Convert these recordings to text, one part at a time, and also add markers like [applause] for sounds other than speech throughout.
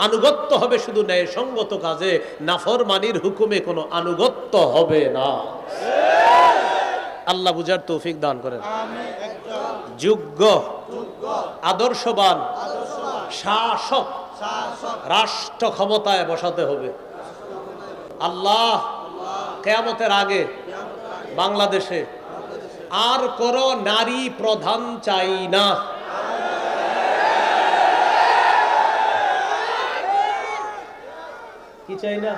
আনুগত্য হবে শুধু ন্যায় সঙ্গত কাজে, নাফরমানির হুকুমে কোনো আনুগত্য হবে না। আল্লাহ বুঝার তৌফিক দান করেন। যোগ্য, আদর্শবান, শাসক, রাষ্ট্র ক্ষমতায় বসাতে হবে। আল্লাহ কেয়ামতের আগে বাংলাদেশে আর কোন নারী প্রধান চাই না। কি চাই না?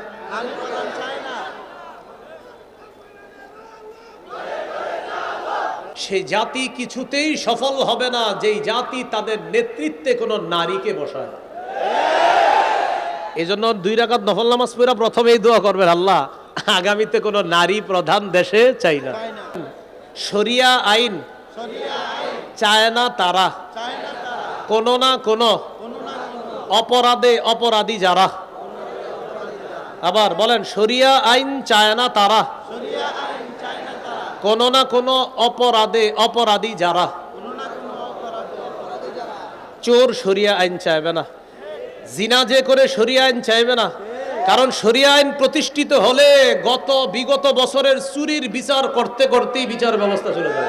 সে জাতি কিছুতেই সফল হবে না যেই জাতি তাদের নেতৃত্বে কোনো নারীকে বসায় এই জন্য দুই রাকাত নফল নামাজ পড়া প্রথমেই দোয়া করবেন আল্লাহ আগামীতে কোনো নারী প্রধান দেশে চাই না। শরিয়া আইন চায় না তারা। কোনো না কোনো অপরাধে অপরাধী যারা আবার বলেন শরিয়া আইন চায় না তারা। কোনো না কোনো অপরাধে অপরাধী যারা। চোর শরিয়া আইন চাইবে না। জিনা যে করে শরিয়া আইন চাইবে না। কারণ শরিয়া আইন প্রতিষ্ঠিত হলে গত বিগত বছরের চুরির বিচার করতে করতেই বিচার ব্যবস্থা চলে যাবে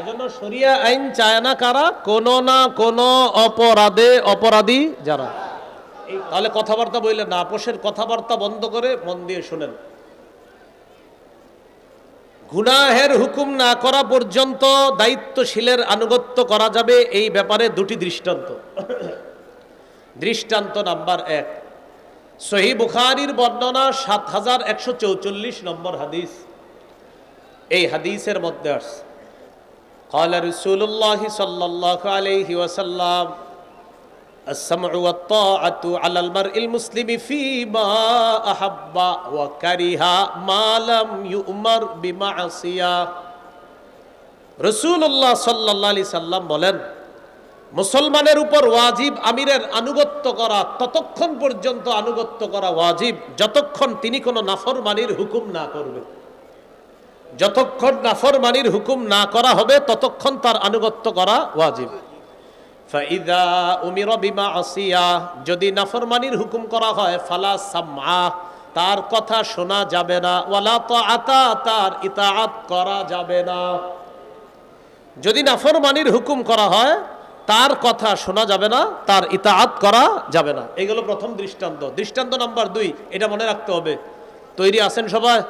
এজন্য শরিয়া আইন চায় না কারা? কোন না কোন অপরাধে অপরাধী যারা। তাহলে কথাবার্তা বললেন না আপোষের কথাবার্তা বন্ধ করে মন দিয়ে শুনেন গুনাহের হুকুম না করা পর্যন্ত দায়িত্বশীলের আনুগত্য করা যাবে এই ব্যাপারে দুটি দৃষ্টান্ত দৃষ্টান্ত নাম্বার এক সহি বুখারির বর্ণনা সাত হাজার একশো চৌচল্লিশ নম্বর হাদিস এই হাদিসের মধ্যে আসছে قال رسول الله صلى الله عليه وسلم السمع والطاعة على المرء المسلم فيما أحب وكره ما لم يؤمر بمعصية রসুল্লাহ সাল্লাহ আলি সাল্লাম বলেন মুসলমানের উপর ওয়াজিব আমিরের আনুগত্য করা ততক্ষণ পর্যন্ত আনুগত্য করা ওয়াজিব যতক্ষণ তিনি কোনো নাফরমানির হুকুম না করবে যতক্ষণ নাফরমানির হুকুম না করা হবে ততক্ষণ তার আনুগত্য করা ওয়াজিব যদি নাফরমানির হুকুম করা হয়, ফালা সামা তার কথা শোনা যাবে না, ওয়ালা তো আতা তার ইতাআত করা যাবে না। যদি নাফরমানির হুকুম করা হয়, তার কথা শোনা যাবে না, তার ইতাআত করা যাবে না। এগুলো প্রথম দৃষ্টান্ত। দৃষ্টান্ত নাম্বার দুই, এটা মনে রাখতে হবে। তৈরি আছেন সবাই?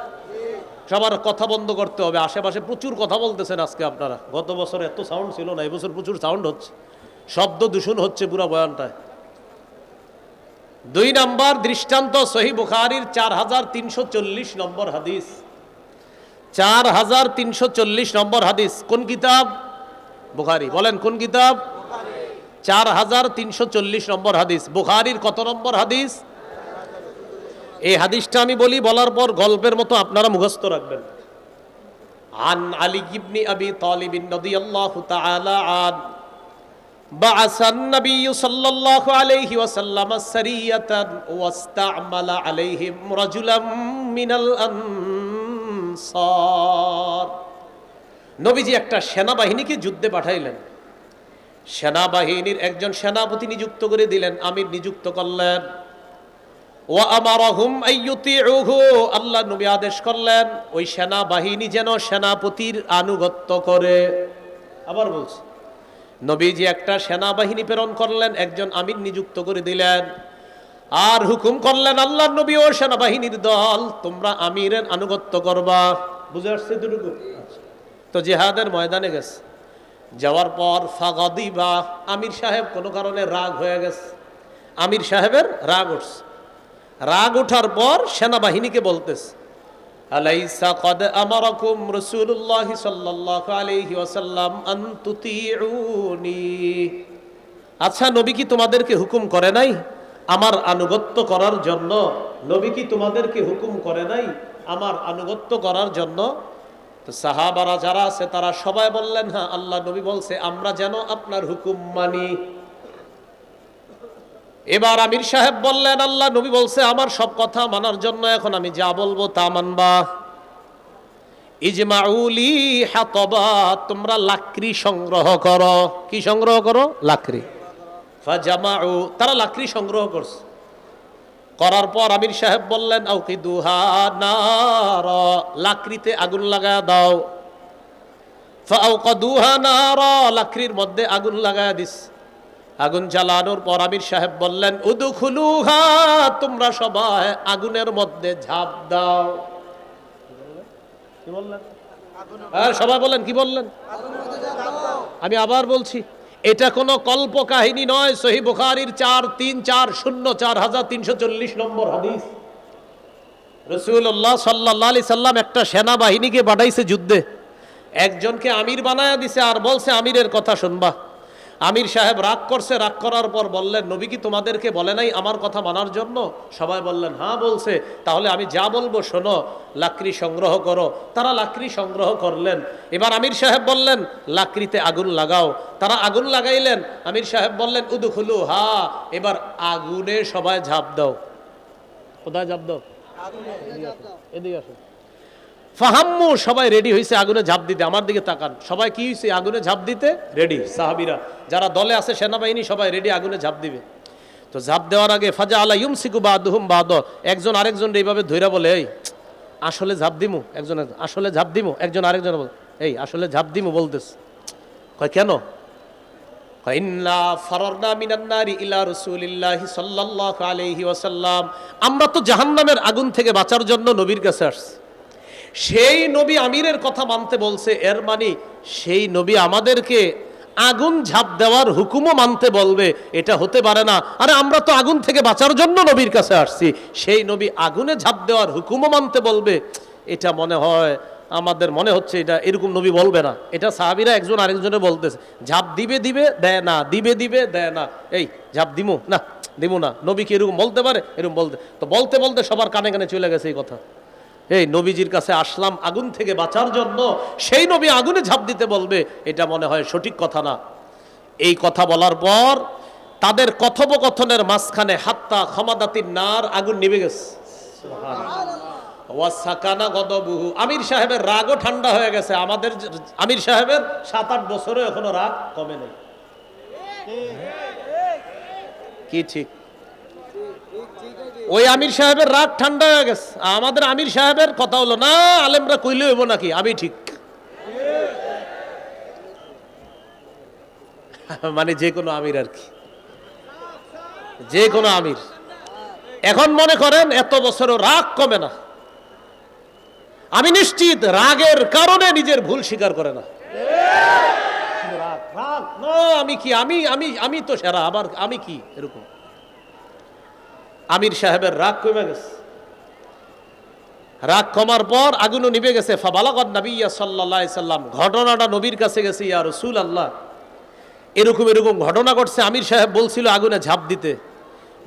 সবার কথা বন্ধ করতে হবে। আশেপাশে প্রচুর কথা বলতেছেন আজকে আপনারা। গত বছর এত সাউন্ড ছিল না, এবছর প্রচুর সাউন্ড হচ্ছে। শব্দ দূষণ হচ্ছে পুরো বয়ানটায় দুই নাম্বার দৃষ্টান্ত সহি বুখারির চার হাজার তিনশো চল্লিশ নম্বর হাদিস চার হাজার তিনশো চল্লিশ নম্বর হাদিস কোন কিতাব বুখারি বলেন কোন কিতাব চার হাজার তিনশো চল্লিশ নম্বর হাদিস বুখারির কত নম্বর হাদিস এই হাদিসটা আমি বলি বলার পর গল্পের মতো আপনারা মুখস্থ রাখবেন عن علي بن أبي طالب رضي الله تعالى عنه بعث النبي صلى الله عليه وسلم سرية واستعمل عليهم رجلا من الأنصار নবীজি একটা সেনাবাহিনীকে যুদ্ধে পাঠাইলেন সেনাবাহিনীর একজন সেনাপতি নিযুক্ত করে দিলেন আমির নিযুক্ত করলেন ও আমারহুম আইয়ুতিউহু আল্লাহ নবী আদেশ করলেন ওই সেনাবাহিনী যেন সেনাপতির আনুগত্য করে আবার বলছি নবীজি একটা সেনাবাহিনী প্রেরণ করলেন, একজন আমির নিযুক্ত করে দিলেন। আর হুকুম করলেন আল্লাহ নবী ও সেনাবাহিনীর দল, তোমরা আমিরের আনুগত্য করবা। বুঝে আসছে দুটুকু তো জেহাদের ময়দানে গেছে। যাওয়ার পর ফাগাদি বা আমির সাহেব কোনো কারণে রাগ হয়ে গেছে। আমির সাহেবের রাগ উঠছে। রাগ ওঠার পর সেনাবাহিনীকে বলতেছে আচ্ছা নবী কি তোমাদেরকে হুকুম করে নাই আমার আনুগত্য করার জন্য? নবী কি তোমাদেরকে হুকুম করে নাই আমার আনুগত্য করার জন্য? তো সাহাবারা যারা আছে, তারা সবাই বললেন হ্যাঁ আল্লাহ নবী বলছে, আমরা যেন আপনার হুকুম মানি। এবার আমির সাহেব বললেন, আল্লাহ নবী বলছে, আমার সব কথা মানার জন্য এখন আমি যা বলব তা মানবা। ইজমাউলি হাতবা, তোমরা লাকড়ি সংগ্রহ করো। কি সংগ্রহ করো? লাকড়ি। ফাজামাউ, তারা লাকড়ি সংগ্রহ করছে। করার পর আমির সাহেব বললেন আউকি দুহা নার, লাকড়িতে আগুন লাগা দাও। ফাউকাদুহা নার, লাকড়ির মধ্যে আগুন লাগায় দিস। আগুন জ্বালানোর পর আমির সাহেব বললেন, উদুখুলুহা, তোমরা সবাই আগুনের মধ্যে ঝাঁপ দাও। বললেন? সবাই বলেন কি বললেন? আমি আবার বলছি, এটা কোনো কল্প কাহিনী নয়, সহি বুখারির চার তিন চার শূন্য চার হাজার তিনশো চল্লিশ নম্বর হাদিস। রসুল্লাহ সাল্লাহ সাল্লাম একটা সেনাবাহিনীকে পাঠাইছে যুদ্ধে। একজনকে আমির বানায়া দিছে আর বলছে, আমিরের কথা শুনবা। আমির সাহেব রাগ করছে, রাগ করার পর বললেন, নবী কি তোমাদেরকে বলে নাই আমার কথা মানার জন্য? সবাই বললেন হ্যাঁ বলছে। তাহলে আমি যা বলব শোনো, লাকড়ি সংগ্রহ করো। তারা লাকড়ি সংগ্রহ করলেন। এবার আমির সাহেব বললেন, লাকড়িতে আগুন লাগাও। তারা আগুন লাগাইলেন। আমির সাহেব বললেন উদুখুলু হা। এবার আগুনে সবাই ঝাঁপ দাও। কোথায় ঝাঁপ দাও? এদিকে আসো। ফাহাম্মু, সবাই রেডি হয়েছে আগুনে ঝাঁপ দিতে। আমার দিকে তাকান। সবাই কি হয়েছে আগুনে ঝাঁপ দিতে? রেডি, সাহাবিরা। যারা দলে আছে, সেনাবাহিনী সবাই রেডি, আগুনে ঝাঁপ দিবে। তো ঝাঁপ দেওয়ার আগে, ফাজা আলা ইউমসিকু বা দুহুম বাদ। একজন আরেকজন এইভাবে ধৈরা বলে, এই, আসলে ঝাঁপ দিমু। একজন আসলে ঝাঁপ দিমু। একজন আরেকজন বলে, এই, আসলে ঝাঁপ দিমু বলতেস কয়, কেন? আমরা তো জাহান্নামের আগুন থেকে বাঁচার জন্য নবীর কাছে আসছি। সেই নবী আমিরের কথা মানতে বলছে, এর মানে সেই নবী আমাদেরকে আগুন ঝাঁপ দেওয়ার হুকুমও মানতে বলবে, এটা হতে পারে না। আরে আমরা তো আগুন থেকে বাঁচার জন্য নবীর কাছে আসছি, সেই নবী আগুনে ঝাঁপ দেওয়ার হুকুমও মানতে বলবে। এটা মনে হয়, আমাদের মনে হচ্ছে এটা এরকম নবী বলবে না। এটা সাহাবিরা একজন আরেকজনে বলতেছে, ঝাঁপ দিবে দিবে, দেয় না, দিবে দিবে, দেয় না। এই, ঝাঁপ দিমু? না দিমু না। নবী কি এরকম বলতে পারে? এরকম বলতে, তো বলতে বলতে সবার কানে কানে চলে গেছে এই কথা। এই নবীজির কাছে আসলাম আগুন থেকে বাঁচার জন্য। সেই নবী আগুনে ঝাঁপ দিতে বলবে, এটা মনে হয় সঠিক কথা না। এই কথা বলার পর তাদের কথোপকথনের মাঝখানে হাত্তা ক্ষমাদাতির নার আগুন নিভে গেছে। আমির সাহেবের রাগও ঠান্ডা হয়ে গেছে। আমাদের আমির সাহেবের সাত আট বছরে এখনও রাগ কমে নেই। কি ঠিক? ওই আমির সাহেবের রাগ ঠান্ডা হয়ে গেছে। আমাদের আমির সাহেবের কথা হলো, না, আলেমরা কইলে হইব নাকি? আমি ঠিক। [laughs] মানে যে কোনো আমির আর কি। যে কোনো আমির। এখন মনে করেন, এত বছরও রাগ কমে না। আমি নিশ্চিত, রাগের কারণে নিজের ভুল স্বীকার করে না, আমি কি, আমি আমি আমি তো সেরা, আবার আমি কি এরকম? আমির সাহেবের রাগ কমে গেছে। রাগ কমার পর আগুনও নিভে গেছে। ফাবালাগত নবিয়া সাল্লাহ সাল্লাম, ঘটনাটা নবীর কাছে গেছে, ইয়া রসুল আল্লাহ এরকম এরকম ঘটনা ঘটছে। আমির সাহেব বলছিল, আগুনে ঝাঁপ দিতে।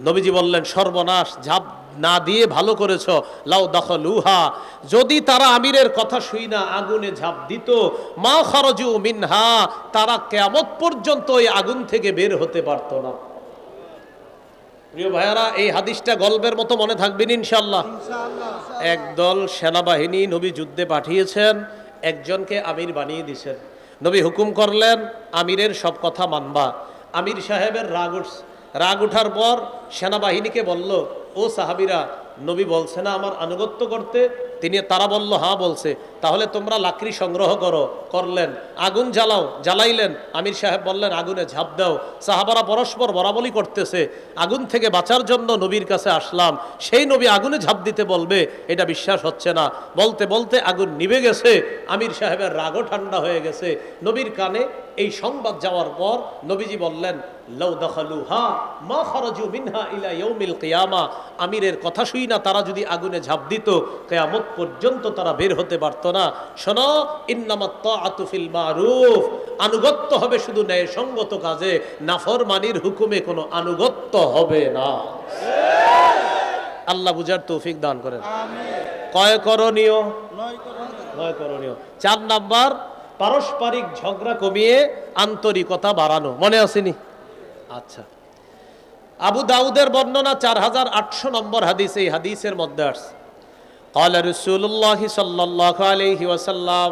নবীজি বললেন, সর্বনাশ, ঝাঁপ না দিয়ে ভালো করেছ। লাউ দখলুহা, যদি তারা আমিরের কথা শুই না, আগুনে ঝাঁপ দিত। মা খরজু মিনহা, তারা কেমত পর্যন্ত ওই আগুন থেকে বের হতে পারতো না। প্রিয় ভাইয়ারা এই হাদিসটা গল্পের মতো মনে থাকবেন ইনশাল্লাহ একদল সেনাবাহিনী নবী যুদ্ধে পাঠিয়েছেন একজনকে আমির বানিয়ে দিছেন নবী হুকুম করলেন আমিরের সব কথা মানবা। আমির সাহেবের রাগ উঠছে। রাগ উঠার পর সেনাবাহিনীকে বলল ও সাহাবিরা নবী বলছে না, আমার আনুগত্য করতে। তিনি তারা বলল হ্যাঁ বলছে, তাহলে তোমরা লাকড়ি সংগ্রহ করো, করলেন, আগুন জ্বালাও, জ্বালাইলেন। আমির সাহেব বললেন, আগুনে ঝাঁপ দাও। সাহাবারা পরস্পর বরাবলি করতেছে। আগুন থেকে বাঁচার জন্য নবীর কাছে আসলাম। সেই নবী আগুনে ঝাঁপ দিতে বলবে, এটা বিশ্বাস হচ্ছে না। বলতে বলতে আগুন নিভে গেছে, আমির সাহেবের রাগও ঠান্ডা হয়ে গেছে। নবীর কানে এই সংবাদ যাওয়ার পর নবীজি বললেন আমিরের কথা শুই না তারা যদি আগুনে ঝাঁপ দিত কেয়ামত পর্যন্ত তারা বের হতে পারতো না। শোনো ইন্নামাত মারুফ। আনুগত্য হবে শুধু ন্যায় সঙ্গত কাজে নাফরমানির হুকুমে কোনো আনুগত্য হবে না। আল্লাহ বুঝার তৌফিক দান করেন। কয় করণীয়? নয় করণীয়। চার নাম্বার পারস্পরিক ঝগড়া কমিয়ে আন্তরিকতা বাড়ানো। মনে আসেনি আচ্ছা আবু দাউদের বর্ণনা চার হাজার আটশো নম্বর হাদিস এই হাদিসের মধ্যে আসছে قال رسول الله صلى الله عليه وسلم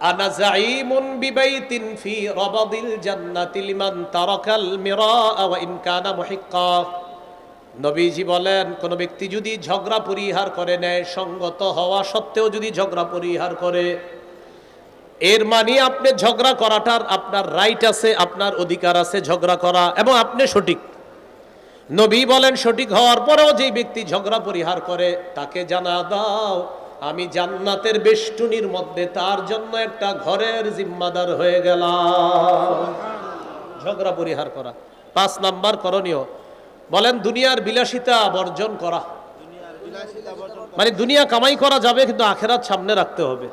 আনা জাইমুন বিবাইতিন ফি রাবাদিল জান্নাতি লিমান তারাকাল মিরাআ ওয়া ইন কানা মুহিক্কা নবীজি বলেন কোন ব্যক্তি যদি ঝগড়া পরিহার করে নেয় সঙ্গত হওয়া সত্ত্বেও যদি ঝগড়া পরিহার করে এর মানে আপনি ঝগড়া করাটার আপনার রাইট আছে, আপনার অধিকার আছে ঝগড়া করা, এবং আপনি সঠিক। নবী বলেন, সঠিক হওয়ার পরেও যেই ব্যক্তি ঝগড়া পরিহার করে, তাকে জানা দাও, আমি জান্নাতের বেষ্টনীর মধ্যে তার জন্য একটা ঘরের জিম্মাদার হয়ে গেলাম। ঝগড়া পরিহার করা। পাঁচ নাম্বার করণীয়, বলেন, দুনিয়ার বিলাসিতা বর্জন করা। মানে দুনিয়া কামাই করা যাবে, কিন্তু আখেরাত সামনে রাখতে হবে।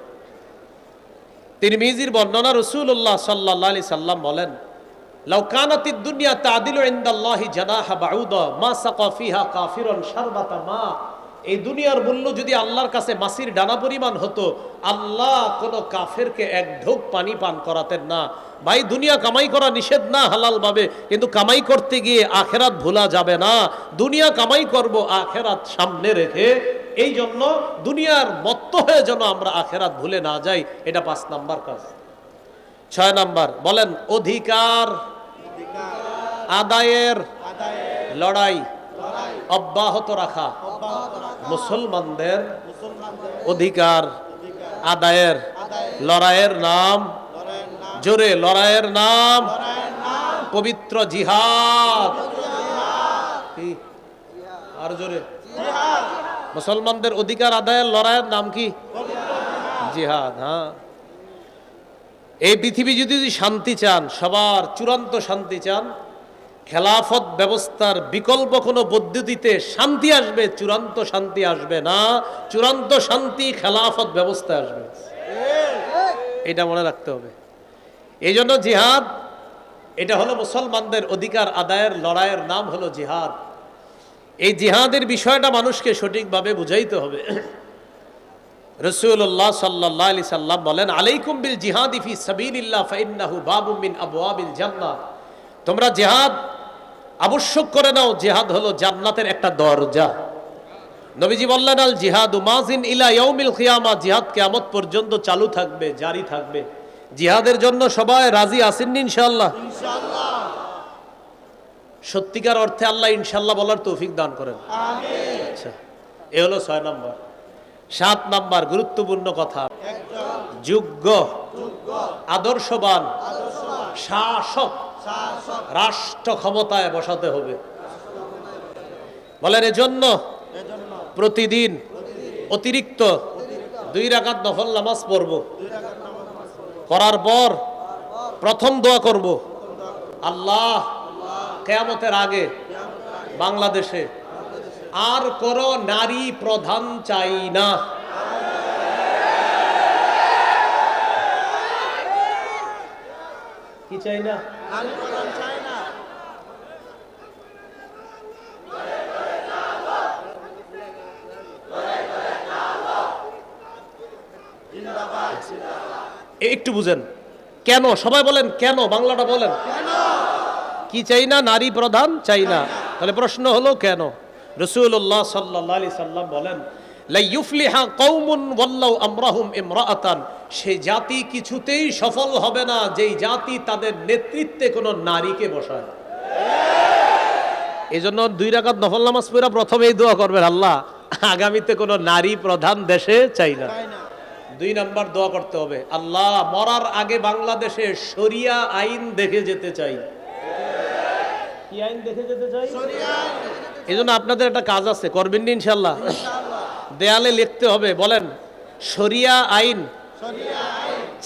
তিরমিজির বর্ণনা রসুল্লাহ সাল্লাহ আলি সাল্লাম বলেন, লাউ কানাতিদ দুনিয়া তাদিলু ইনদাল্লাহি জানাহা বাউদা, মা সাকা ফিহা কাফিরুন শারবাতা মা। এই দুনিয়ার মূল্য যদি আল্লাহর কাছে মাসির ডানা পরিমাণ হতো, আল্লাহ কোন কাফেরকে এক ঢোক পানি পান করাতেন না। ভাই, দুনিয়া কামাই করা নিষেধ না, হালাল ভাবে, কিন্তু কামাই করতে গিয়ে আখেরাত ভোলা যাবে না। দুনিয়া কামাই করব, আখেরাত সামনে রেখে এই জন্য দুনিয়ার মত্ত হয়ে যেন আমরা আখেরাত ভুলে না যাই, এটা পাঁচ নাম্বার কাজ। ছয় নাম্বার, বলেন অধিকার আদায়ের লড়াই, অব্যাহত রাখা। মুসলমানদের অধিকার আদায়ের লড়াইয়ের নাম, জোরে লড়াইয়ের নাম, পবিত্র জিহাদ। আর জোরে। মুসলমানদের অধিকার আদায়ের লড়াইয়ের নাম কি? জিহাদ হ্যাঁ। এই পৃথিবী যদি শান্তি চান, সবার চূড়ান্ত শান্তি চান, খেলাফত ব্যবস্থার বিকল্প কোনো পদ্ধতিতে শান্তি আসবে, চূড়ান্ত শান্তি আসবে না, চূড়ান্ত শান্তি খেলাফত ব্যবস্থা আসবে। এটা মনে রাখতে হবে। এই জন্য জিহাদ, এটা হলো মুসলমানদের অধিকার আদায়ের লড়াইয়ের নাম হলো জিহাদ। এই জিহাদের বিষয়টা মানুষকে সঠিকভাবে বুঝাইতে হবে। রসুল্লাহ সাল্লাহ আলি সাল্লাম বলেন, আলাইকুম বিল জিহাদ ইফি সাবিলিল্লাহ, ফাইন্নাহু বাবু মিন আবওয়াবিল জান্নাহ। তোমরা জেহাদ আবশ্যক করে নাও, জেহাদ হলো জান্নাতের একটা দরজা। নবীজি বললেন, আল জিহাদ মাজিন ইলা ইয়াউমিল কিয়ামা জিহাদ কিয়ামত পর্যন্ত চালু থাকবে, জারি থাকবে। জিহাদের জন্য সবাই রাজি আছেন ইনশাআল্লাহ। সত্যিকার অর্থে আল্লাহ ইনশাল্লাহ বলার তৌফিক দান করেন। আচ্ছা এ হলো ছয় নম্বর। সাত নাম্বার গুরুত্বপূর্ণ কথা। যোগ্য আদর্শবান শাসক রাষ্ট্র ক্ষমতায় বসাতে হবে। বলেন এজন্য প্রতিদিন অতিরিক্ত দুই রাকাত নফল নামাজ পড়ব। করার পর প্রথম দোয়া করব। আল্লাহ কেয়ামতের আগে বাংলাদেশে আর কোন নারী প্রধান চাই না। কি চাই না? একটু বুঝেন। কেন? সবাই বলেন, কেন? বাংলাটা বলেন। কি চাই না? নারী প্রধান চাই না। তাহলে প্রশ্ন হলো কেন? রসুল্লাহ সাল্লাহ আলি সাল্লাম বলেন কৌমুন ওয়াল্লাউ আমরাহুম ইমরাআতান। সে জাতি কিছুতেই সফল হবে না যেই জাতি তাদের নেতৃত্বে কোনো নারীকে বসায় এই জন্য দুই রাকাত নফল নামাজ পড়া প্রথমেই দোয়া করবেন আল্লাহ আগামীতে কোনো নারী প্রধান দেশে চাই না। দুই নাম্বার দোয়া করতে হবে আল্লাহ মরার আগে বাংলাদেশে শরিয়া আইন দেখে যেতে চাই। এই জন্য আপনাদের একটা কাজ আছে, করবেন নি ইনশাল্লাহ দেয়ালে লিখতে হবে, বলেন, শরিয়া আইন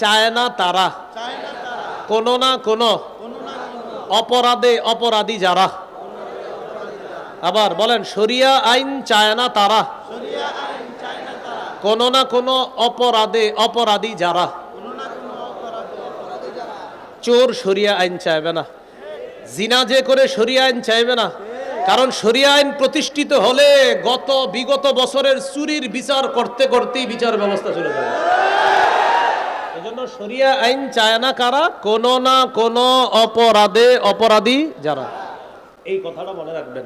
চায় না তারা। কোনো না কোনো অপরাধে অপরাধী যারা। আবার বলেন, শরিয়া আইন চায় না তারা। কোনো না কোনো অপরাধে অপরাধী যারা। চোর শরিয়া আইন চাইবে না। জিনা যে করে শরিয়া আইন চাইবে না। কারণ শরিয়া আইন প্রতিষ্ঠিত হলে গত বিগত বছরের চুরির বিচার করতে করতেই বিচার ব্যবস্থা চলে যাবে। এজন্য শরিয়া আইন চায় না কারা? কোন না কোন অপরাধে অপরাধী যারা। এই কথাটা মনে রাখবেন।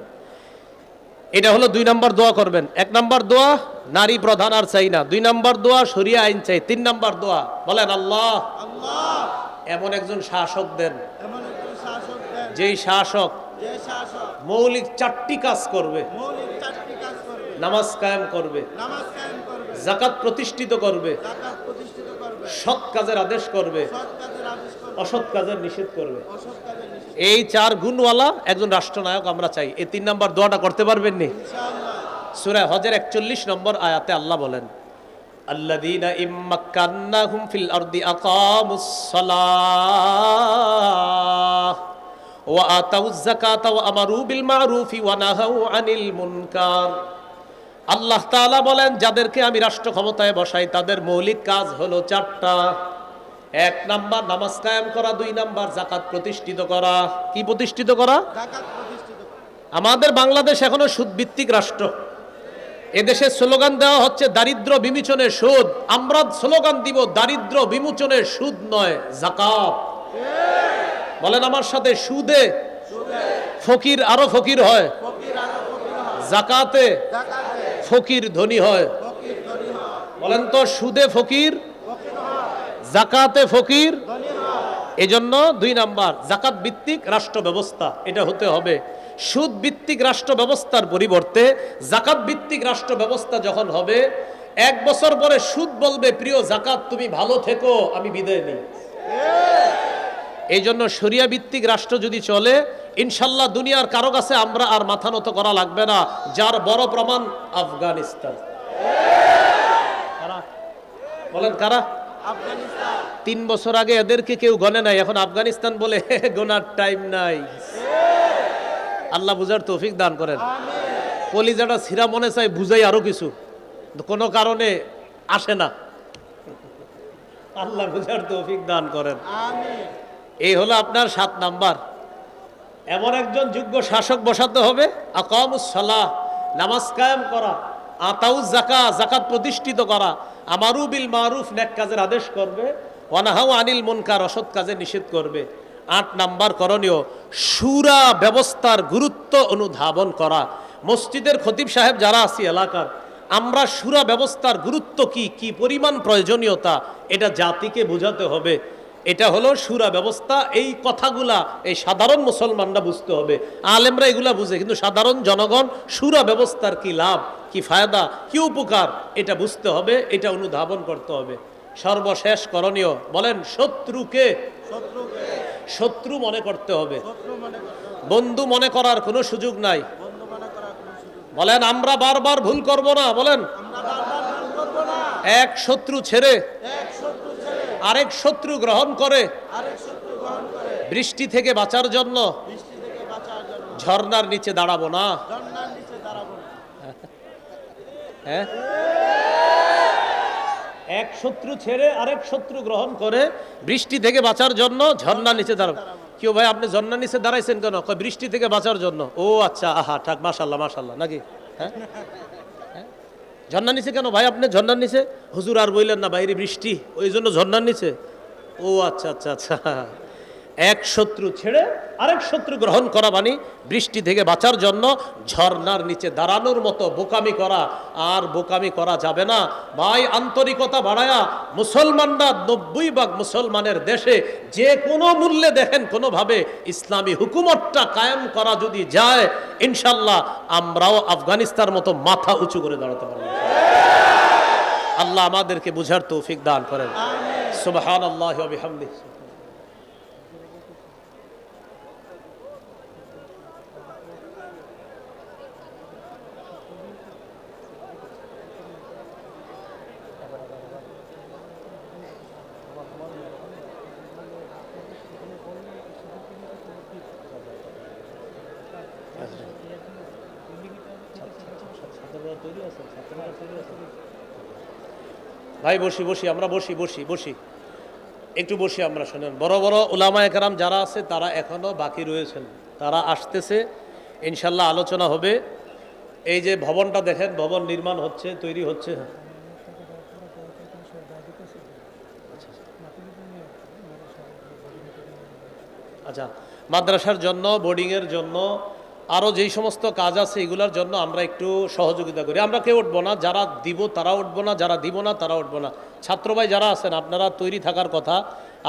এটা হলো দুই নাম্বার দোয়া করবেন। এক নাম্বার দোয়া নারী প্রধান আর চাই না। দুই নাম্বার দোয়া সরিয়া আইন চাই। তিন নাম্বার দোয়া বলেন আল্লাহ। আল্লাহ। এমন একজন শাসক দেন এমন একজন শাসক দেন যেই শাসক যে শাসক মৌলিক চারটি কাজ করবে মৌলিক চারটি কাজ করবে নামাজ কায়েম করবে নামাজ কায়েম করবে জাকাত প্রতিষ্ঠিত করবে জাকাত প্রতিষ্ঠিত করবে সৎ কাজের আদেশ করবে সৎ কাজের আদেশ করবে অসৎ কাজের নিষেধ করবে অসৎ কাজের নিষেধ এই চার গুণওয়ালা একজন রাষ্ট্রনায়ক আমরা চাই এই তিন নাম্বার দোয়াটা করতে পারবেন নি ইনশাআল্লাহ সূরা হজের একচল্লিশ নম্বর আয়াতে আল্লাহ বলেন الذين إن مكناهم في الأرض أقاموا الصلاة ওয়া আল্লাহ তাআলা বলেন যাদেরকে আমি রাষ্ট্র ক্ষমতায় বসাই তাদের মৌলিক কাজ হলো চারটা। এক নাম্বার নামাজ কায়েম করা। দুই নাম্বার জাকাত প্রতিষ্ঠিত করা। কি প্রতিষ্ঠিত করা? আমাদের বাংলাদেশ এখনও সুদভিত্তিক রাষ্ট্র। এদেশে স্লোগান দেওয়া হচ্ছে দারিদ্র বিমোচনে সুদ। আমরা স্লোগান দিব দারিদ্র বিমোচনে সুদ নয় জাকাত বলেন আমার সাথে, সুদে ফকির আরও ফকির হয়। জাকাতে ফকির ধনী হয়। বলেন তো, সুদে ফকির, জাকাতে ফকির, এজন্য দুই নাম্বার, জাকাত ভিত্তিক রাষ্ট্র ব্যবস্থা, এটা হতে হবে। সুদ ভিত্তিক রাষ্ট্র ব্যবস্থার পরিবর্তে জাকাত ভিত্তিক রাষ্ট্র ব্যবস্থা যখন হবে, এক বছর পরে সুদ বলবে, প্রিয় জাকাত, তুমি ভালো থেকো, আমি বিদায় নিই। এই জন্য সরিয়া ভিত্তিক রাষ্ট্র যদি চলে ইনশাল্লাহ দুনিয়ার কারও কাছে আমরা আর মাথা নত করা লাগবে না যার বড় প্রমাণ আফগানিস্তান। বলেন কারা? তিন বছর আগে এদেরকে কেউ গনে নাই এখন আফগানিস্তান বলে [laughs] গোনার টাইম নাই। আল্লাহ বুঝার তৌফিক দান করেন। কলিজাটা সিরা মনে চাই বুঝাই আরও কিছু। কোনো কারণে আসে না। আল্লাহ বুঝার তৌফিক দান করেন। আমিন। এই হলো আপনার সাত নাম্বার। এমন একজন যোগ্য শাসক বসাতে হবে আকামুসলাহ নামাজ কায়েম করা আতাউজ জাকা জাকাত প্রতিষ্ঠিত করা, আমারু বিল মারুফ, নেক কাজের আদেশ করবে ওয়ানাহাউ আনিল মুনকার, অসৎ কাজে নিষেধ করবে। আট নাম্বার করণীয়, সুরা ব্যবস্থার গুরুত্ব অনুধাবন করা। মসজিদের খতিব সাহেব যারা আছি এলাকার, আমরা সুরা ব্যবস্থার গুরুত্ব কি কি পরিমাণ প্রয়োজনীয়তা, এটা জাতিকে বোঝাতে হবে। এটা হলো সুরা ব্যবস্থা, এই কথাগুলা এই সাধারণ মুসলমানরা বুঝতে হবে আলেমরা এগুলা বুঝে, কিন্তু সাধারণ জনগণ সুরা ব্যবস্থার কি লাভ, কি ফায়দা, কি উপকার, এটা বুঝতে হবে, এটা অনুধাবন করতে হবে সর্বশেষ করণীয়, বলেন, শত্রুকে, শত্রু মনে করতে হবে। বন্ধু মনে করার কোনো সুযোগ নাই। বলেন, আমরা বারবার ভুল করব না, বলেন এক শত্রু ছেড়ে এক শত্রু আরেক শত্রু গ্রহণ করে। বৃষ্টি থেকে বাঁচার জন্য। ঝর্ণার নিচে দাঁড়াবো না। হ্যাঁ? এক শত্রু ছেড়ে আরেক শত্রু গ্রহণ করে বৃষ্টি থেকে বাঁচার জন্য ঝর্ণার নিচে দাঁড়াবো। কেউ ভাই আপনি ঝর্ণার নিচে দাঁড়াইছেন কেন? বৃষ্টি থেকে বাঁচার জন্য। ও আচ্ছা আহা ঠাক মাশাল্লাহ মাশাল্লাহ নাকি? হ্যাঁ? ঝর্ণার নিচে কেন? ভাই, আপনি ঝর্ণার নিচে হুজুর আর বললেন না, বাইরে বৃষ্টি, ওই জন্য ঝর্ণার নিচে ও আচ্ছা আচ্ছা আচ্ছা। এক শত্রু ছেড়ে আরেক শত্রু গ্রহণ করা মানে বৃষ্টি থেকে বাঁচার জন্য ঝর্ণার নিচে দাঁড়ানোর মতো বোকামি করা আর বোকামি করা যাবে না। ভাই আন্তরিকতা বাড়ায়া মুসলমানরা নব্বই ভাগ মুসলমানের দেশে যে কোনো মূল্যে দেখেন কোনোভাবে ইসলামী হুকুমতটা কায়েম করা যদি যায় ইনশাল্লাহ আমরাও আফগানিস্তান মতো মাথা উঁচু করে দাঁড়াতে পারব। আল্লাহ আমাদেরকে বুঝার তৌফিক দান করেন। সুবহান আল্লাহ বিহামদিহি। ভাই, বসি বসি, আমরা বসি বসি বসি। একটু বসি আমরা, শোনেন। বড় বড় উলামা একরাম যারা আছে, তারা এখনও বাকি রয়েছেন। তারা আসতেছে, ইনশাল্লাহ আলোচনা হবে। এই যে ভবনটা দেখেন, ভবন নির্মাণ হচ্ছে, তৈরি হচ্ছে। আচ্ছা মাদ্রাসার জন্য, বোর্ডিংয়ের জন্য আরও যেই সমস্ত কাজ আছে এগুলোর জন্য আমরা একটু সহযোগিতা করি। আমরা কেউ উঠবো না, যারা দিব তারা উঠবো না, যারা দিব না তারা উঠবো না। ছাত্র ভাই যারা আছেন, আপনারা তৈরি থাকার কথা,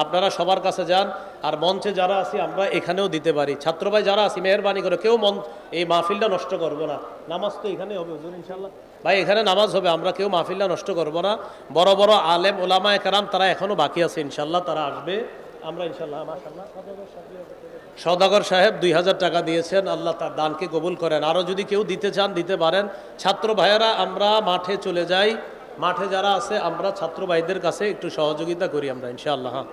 আপনারা সবার কাছে যান, আর মঞ্চে যারা আছি আমরা এখানেও দিতে পারি। ছাত্র ভাই যারা আছি, মেহরবানি করে কেউ মন এই মাহফিলটা নষ্ট করব না। নামাজ তো এখানে হবে হুজুর ইনশাল্লাহ ভাই, এখানে নামাজ হবে, আমরা কেউ মাহফিলটা নষ্ট করব না। বড় বড় আলেম ওলামা একরাম তারা এখনও বাকি আছে ইনশাল্লাহ তারা আসবে। আমরা ইনশাল্লাহ মাশাল্লাহ সদাগর সাহেব দুই হাজার টাকা দিয়েছেন, আল্লাহ তার দানকে কবুল করেন। আরও যদি কেউ দিতে চান, দিতে পারেন। ছাত্র ভাইয়েরা, আমরা মাঠে চলে যাই। মাঠে যারা আছে, আমরা ছাত্র ভাইদের কাছে একটু সহযোগিতা করি আমরা, ইনশাআল্লাহ। হ্যাঁ